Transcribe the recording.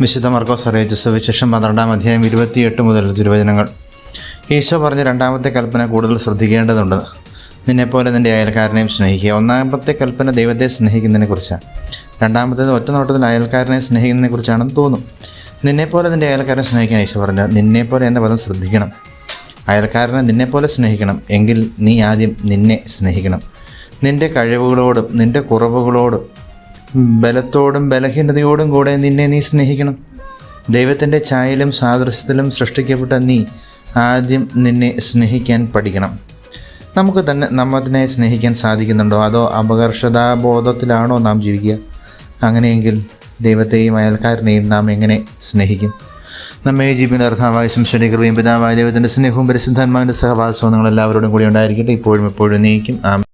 വിശുദ്ധ മർക്കോസ് അറിയിച്ച വിശേഷം പന്ത്രണ്ടാം അധ്യായം ഇരുപത്തിയെട്ട് മുതൽ തിരുവചനങ്ങൾ. ഈശോ പറഞ്ഞ രണ്ടാമത്തെ കൽപ്പന കൂടുതൽ ശ്രദ്ധിക്കേണ്ടതുണ്ട്. നിന്നെപ്പോലെ നിന്റെ അയൽക്കാരനെയും സ്നേഹിക്കുക. ഒന്നാമത്തെ കൽപ്പന ദൈവത്തെ സ്നേഹിക്കുന്നതിനെക്കുറിച്ചാണ്. രണ്ടാമത്തേത് ഒറ്റനോട്ടത്തിൽ അയൽക്കാരനെ സ്നേഹിക്കുന്നതിനെക്കുറിച്ചാണെന്ന് തോന്നും. നിന്നെപ്പോലെ നിന്റെ അയൽക്കാരനെ സ്നേഹിക്കാൻ ഈശോ പറഞ്ഞു നിന്നെപ്പോലെ എന്ന പദം ശ്രദ്ധിക്കണം. അയൽക്കാരനെ നിന്നെപ്പോലെ സ്നേഹിക്കണം. എങ്കിൽ നീ ആദ്യം നിന്നെ സ്നേഹിക്കണം. നിന്റെ കഴിവുകളോടും നിന്റെ കുറവുകളോടും ബലത്തോടും ബലഹീനതയോടും കൂടെ നിന്നെ നീ സ്നേഹിക്കണം. ദൈവത്തിന്റെ ഛായയിലും സാദൃശ്യത്തിലും സൃഷ്ടിക്കപ്പെട്ട നീ ആദ്യം നിന്നെ സ്നേഹിക്കാൻ പഠിക്കണം. നമുക്ക് തന്നെ നമ്മതിനെ സ്നേഹിക്കാൻ സാധിക്കുന്നുണ്ടോ? അതോ അപകർഷതാബോധത്തിലാണോ നാം ജീവിക്കുക? അങ്ങനെയെങ്കിൽ ദൈവത്തെയും അയൽക്കാരനെയും നാം എങ്ങനെ സ്നേഹിക്കും? നമ്മെ അർത്ഥാവായ ശംശയുടെ പിതാവായ ദൈവത്തിന്റെ സ്നേഹവും പരിശുദ്ധാത്മാവിന്റെ സഹവാസവും നിങ്ങൾ എല്ലാവരോടും കൂടി ഉണ്ടായിരിക്കട്ടെ. ഇപ്പോഴും എപ്പോഴും നീക്കും ആമേൻ.